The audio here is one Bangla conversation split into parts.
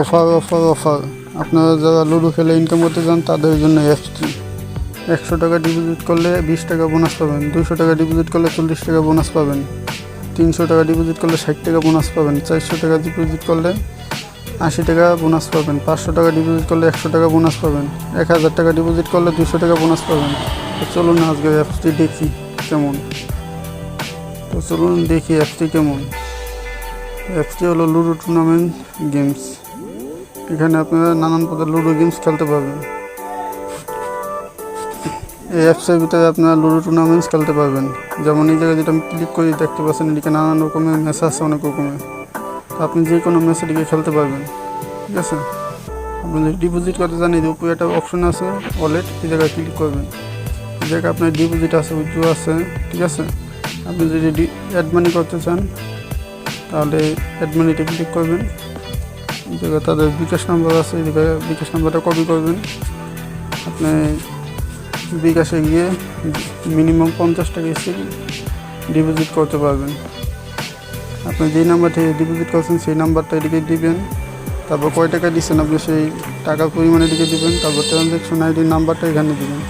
Offer offer offer. আপনারা যারা লুডো খেলে ইনকাম করতে চান, তাদের জন্য অ্যাপসটি একশো টাকা ডিপোজিট করলে বিশ টাকা বোনাস পাবেন দুশো টাকা ডিপোজিট করলে চল্লিশ টাকা বোনাস পাবেন, তিনশো টাকা ডিপোজিট করলে ষাট টাকা বোনাস পাবেন, চারশো টাকা ডিপোজিট করলে আশি টাকা বোনাস পাবেন, পাঁচশো টাকা ডিপোজিট করলে একশো টাকা বোনাস পাবেন, এক হাজার টাকা ডিপোজিট করলে দুশো টাকা বোনাস পাবেন। তো চলুন আজকে অ্যাপসটি দেখি কেমন। তো চলুন দেখি অ্যাপসটি কেমন। অ্যাপসটি হলো লুডো টুর্নামেন্ট গেমস এখানে আপনারা নানান প্রকার লুডো গেমস খেলতে পারবেন। এই অ্যাপসের ভিতরে আপনারা লুডো টুর্নামেন্টস খেলতে পারবেন। যেমন এই জায়গায় যেটা আমি ক্লিক করি, দেখতে পাচ্ছেন এদিকে নানান রকমের ম্যাচ আছে, অনেক রকমের। তো আপনি যে কোনো ম্যাচে দিকে খেলতে পারবেন, ঠিক আছে? আপনি ডিপোজিট করতে এই যে উপরে একটা অপশন আছে ওয়ালেট এই জায়গায় ক্লিক করবেন। এই জায়গায় আপনার ডিপোজিট আছে উইথড্র আছে, ঠিক আছে? আপনি যদি অ্যাড মানি করতে চান, তাহলে অ্যাড মানিতে ক্লিক করবেন। জায়গায় তাদের বিকাশ নাম্বার আছে জায়গায় বিকাশ নাম্বারটা কপি করবেন। আপনি বিকাশে গিয়ে মিনিমাম পঞ্চাশ টাকা এসে ডিপোজিট করতে পারবেন। আপনি যেই নাম্বার থেকে ডিপোজিট করছেন, সেই নাম্বারটা এদিকে দিবেন। তারপর কয় টাকা দিচ্ছেন আপনি সেই টাকার পরিমাণ এদিকে দিবেন। তারপর ট্রানজ্যাকশন আইডির নাম্বারটা এখানে দিবেন।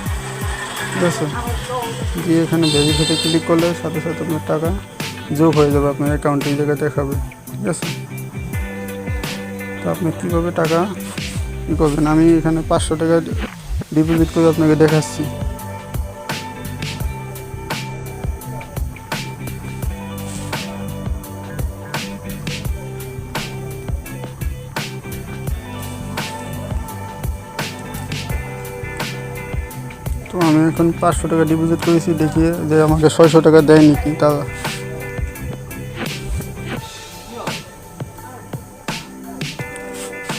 ঠিক আছে? দিয়ে এখানে ভেরিফাইতে ক্লিক করলে সাথে সাথে আপনার টাকা যোগ হয়ে যাবে, আপনার অ্যাকাউন্টে এই জায়গায় দেখাবে। ঠিক আছে? তো আপনি কীভাবে টাকা কী করবেন? আমি এখানে পাঁচশো টাকা ডিপোজিট করে আপনাকে দেখাচ্ছি। তো আমি এখন পাঁচশো টাকা ডিপোজিট করেছি, দেখিয়ে যে আমাকে ছয়শো টাকা দেয়নি কি তারা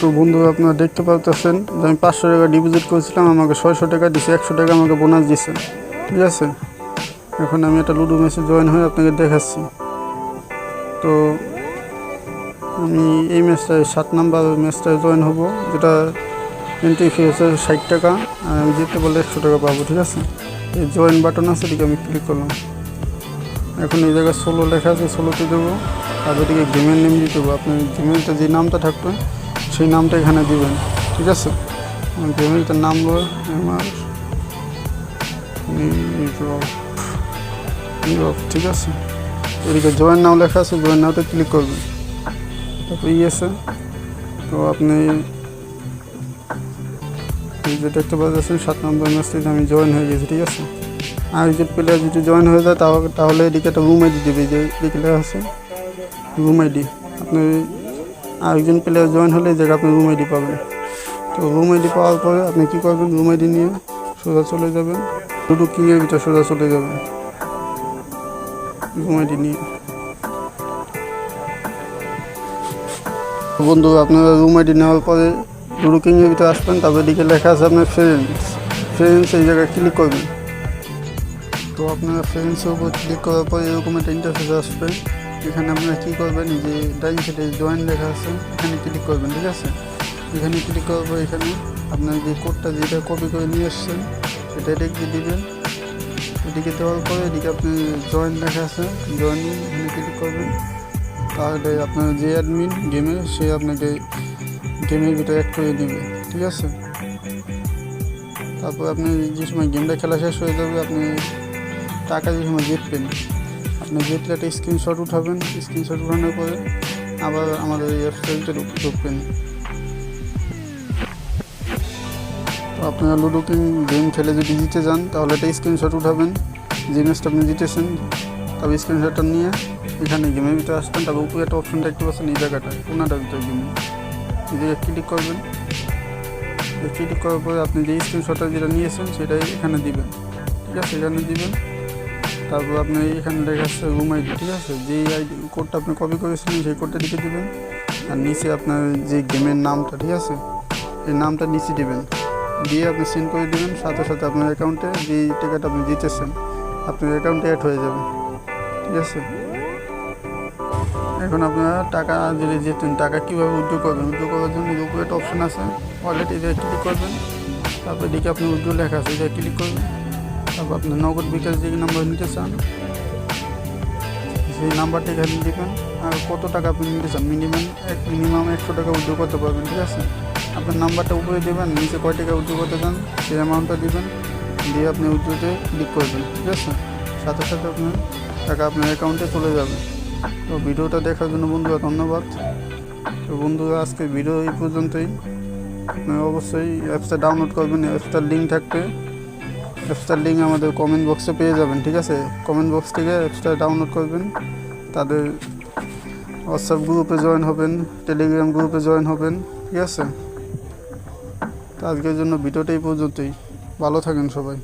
তো বন্ধু আপনারা দেখতে পাচ্ছেন যে আমি পাঁচশো টাকা ডিপোজিট করেছিলাম, আমাকে ছয়শো টাকা দিছে, একশো টাকা আমাকে বোনাস দিছে। ঠিক আছে? এখন আমি একটা লুডো ম্যাচে জয়েন হয়ে আপনাকে দেখাচ্ছি। তো আমি এই ম্যাচটায় সাত নাম্বার ম্যাচটায় জয়েন হব, যেটা এন্ট্রি ফি হচ্ছে ষাট টাকা, আর আমি জিততে বললে একশো টাকা পাবো, ঠিক আছে? এই জয়েন বাটন আছে, এদিকে আমি ক্লিক করলাম। এখন এই জায়গায় ষোলো লেখা আছে ষোলোতে দেবো, আর ওদিকে গেমের নেম দিতে দেবো। আপনি গেমেরটা যে নামটা থাকবে সেই নামটা এখানে দিবেন, ঠিক আছে? আমার গেমেরটার নাম হলো আমার ঠিক আছে? এদিকে জয়েন নাও লেখা আছে, জয়েন নাওতে ক্লিক করবেন। তারপর ই আছে। তো আপনি এই যে দেখতে পাচ্ছেন, সাত নম্বর ম্যাচ আমি জয়েন হয়ে গেছি, ঠিক আছে? আর যে প্লেয়ার যদি জয়েন হয়ে যায়, তাহলে এদিকে একটা রুম আইডি দেবে যে লেখা আছে, রুম আইডি। আপনি আরেকজন প্লেয়ার জয়েন হলে জায়গায় আপনি রুম আইডি পাবেন। তো রুম আইডি পাওয়ার পরে আপনি কী করবেন? রুম আইডি নিয়ে সোজা চলে যাবেন। দুটো কিংয়ের ভিতরে সোজা চলে যাবেন। রুম আইডি নিয়ে। বন্ধু, আপনারা রুম আইডি নেওয়ার পরে দুটো কিংয়ের ভিতরে আসবেন, তারপর দিকে লেখা আছে আপনার ফ্রেন্ডস ফ্রেন্ডস এই জায়গায় ক্লিক করবেন। তো আপনারা ফ্রেন্ডসের উপর ক্লিক করার পর এরকম একটা ইন্টারফেস আসবে। এখানে আপনারা কী করবেন, এই যে ডাইন সাইডে জয়েন লেখা আছে, এখানে ক্লিক করবেন, ঠিক আছে? এখানে ক্লিক পর এখানে আপনার যে কোডটা যেটা কপি করে নিয়ে এসছেন সেটা এদিকে দিবেন। এদিকে দেওয়ার পরে এদিকে আপনি জয়েন লেখা আছে জয়েন এখানে ক্লিক করবেন। তাহলে আপনার যে অ্যাডমিন গেমে সে আপনাকে গেমের ভিতরে অ্যাড করে নেবে ঠিক আছে? তারপর আপনি যে সময় গেমটা খেলা শেষ হয়ে যাবে, আপনি টাকা যে সময় জিতবেন আপনি জিতলে একটা স্ক্রিনশট উঠাবেন স্ক্রিনশট উঠানোর পরে আবার আমাদের ওয়েবসাইটে ঢুকবেন। তো আপনারা লুডো কিং গেম খেলে যদি জিতে যান, তাহলে একটা স্ক্রিনশট উঠাবেন। যে ম্যাচটা আপনি জিতেছেন তবে স্ক্রিনশটটা নিয়ে এখানে গেমের ভিতরে আসবেন। তারপর উপরে একটা অপশন দেখতে পাচ্ছেন এই জায়গাটা কোনাটার ভিতরে গেমে নিজেকে ক্লিক করবেন। ক্লিক করার পরে আপনি যে স্ক্রিনশটটা যেটা নিয়েছেন, সেটাই এখানে দিবেন। ঠিক আছে? এখানে দিবেন। তারপর আপনি এখানে লেখা আছে রুম আইডি ঠিক আছে? যে আইডি কোডটা আপনি কপি করেছিলেন, সেই কোডটা লিখে দেবেন। আর নিচে আপনার যে গেমের নামটা, ঠিক আছে? এই নামটা নিচে দেবেন। দিয়ে আপনি সেন্ড করে দেবেন, সাথে সাথে আপনার অ্যাকাউন্টে যে টাকাটা আপনি জিতেছেন আপনার অ্যাকাউন্টে অ্যাড হয়ে যাবে। ঠিক আছে? এখন আপনারা টাকা যদি যেতেন, টাকা কীভাবে উদ্যোগ করবেন? উদ্যোগ করার জন্য উপরে একটা অপশন আছে ওয়ালেট এটা ক্লিক করবেন। তারপর এদিকে আপনি উদ্যোগ লেখা আছে, এটা ক্লিক করবেন। তারপর আপনি নগদ বিকাশ যে নাম্বার নিতে চান, সেই নাম্বারটা এখানে দেবেন আর কত টাকা আপনি নিতে চান? মিনিমাম এক মিনিমাম একশো টাকা উইথড্র করতে পারবেন, ঠিক আছে? আপনার নাম্বারটা উপরে দেবেন, নিচে কয় টাকা উইথড্র করতে চান, সেই অ্যামাউন্টটা দিবেন, দিয়ে আপনি উইথড্রোতে ক্লিক করবেন, ঠিক আছে? সাথে সাথে আপনার টাকা আপনার অ্যাকাউন্টে চলে যাবে। তো ভিডিওটা দেখার জন্য বন্ধুরা ধন্যবাদ। তো বন্ধুরা আজকে ভিডিও এই পর্যন্তই। আপনি অবশ্যই অ্যাপসটা ডাউনলোড করবেন, অ্যাপসটার লিঙ্ক থাকবে। অ্যাপসটার লিঙ্ক আমাদের কমেন্ট বক্সে পেয়ে যাবেন, ঠিক আছে? কমেন্ট বক্স থেকে অ্যাপসটা ডাউনলোড করবেন। তাদের হোয়াটসঅ্যাপ গ্রুপে জয়েন হবেন টেলিগ্রাম গ্রুপে জয়েন হবেন, ঠিক আছে? তো আজকের জন্য ভিডিওটাই পর্যন্তই। ভালো থাকেন সবাই।